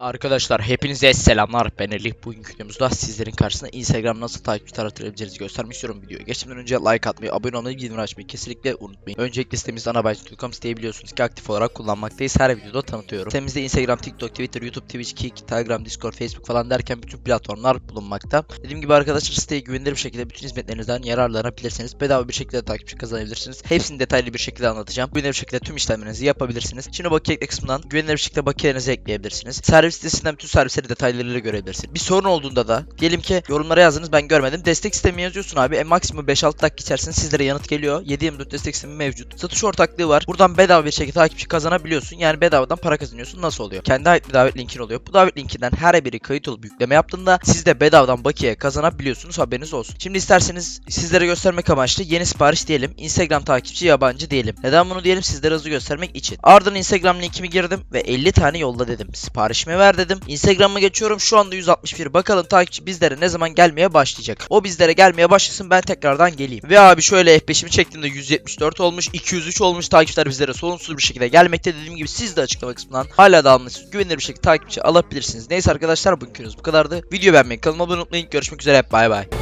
Arkadaşlar hepinize selamlar ben Elif bugünkü videomuzda sizlerin karşısına Instagram nasıl takipçi taratabileceğinizi göstermek istiyorum videoyu. Geçmeden önce like atmayı, abone olmayı, bildirim açmayı kesinlikle unutmayın. Öncelikle sitemizde anabaycı.com siteyi biliyorsunuz ki aktif olarak kullanmaktayız. Her videoda tanıtıyorum. Sitemizde Instagram, TikTok, Twitter, YouTube, Twitch, Kik, Telegram, Discord, Facebook falan derken bütün platformlar bulunmakta. Dediğim gibi arkadaşlar siteye güvenilir bir şekilde bütün hizmetlerinizden yararlanabilirsiniz. Bedava bir şekilde takipçi kazanabilirsiniz. Hepsini detaylı bir şekilde anlatacağım. Güvenilir bir şekilde tüm işlemlerinizi yapabilirsiniz. Şimdi bakiye kısmından güvenilir bir şekilde bakiyelerinizi ekleyebilirsiniz. Servis sitesinden bütün servisleri detaylarıyla görebilirsiniz. Bir sorun olduğunda da diyelim ki yorumlara yazdınız ben görmedim. Destek sistemi yazıyorsun abi. E, maksimum 5-6 dakika içerisinde sizlere yanıt geliyor. 7-24 destek sistemi mevcut. Satış ortaklığı var. Buradan bedava bir şekilde takipçi kazanabiliyorsun. Yani bedavadan para kazanıyorsun. Nasıl oluyor? Kendi ait bir davet linkin oluyor. Bu davet linkinden her biri kayıt olup yükleme yaptığında siz de bedavadan bakiye kazanabiliyorsunuz. Haberiniz olsun. Şimdi isterseniz sizlere göstermek amaçlı yeni sipariş diyelim. Instagram takipçi yabancı diyelim. Neden bunu diyelim? Sizlere hızlı göstermek için. Ardından Instagram linkimi girdim ve 50 tane yolla dedim. Ver dedim. Instagram'a geçiyorum. Şu anda 161. Bakalım takipçi bizlere ne zaman gelmeye başlayacak. O bizlere gelmeye başlasın ben tekrardan geleyim. Ve abi şöyle F5'imi çektiğimde 174 olmuş. 203 olmuş. Takipçiler bizlere sorunsuz bir şekilde gelmekte. Dediğim gibi siz de açıklama kısmından hala da almışsınız. Güvenilir bir şekilde takipçi alabilirsiniz. Neyse arkadaşlar bugünkünüz bu kadardı. Video beğenmeyi, kanalıma abone olmayı unutmayın. Görüşmek üzere. Bay bay.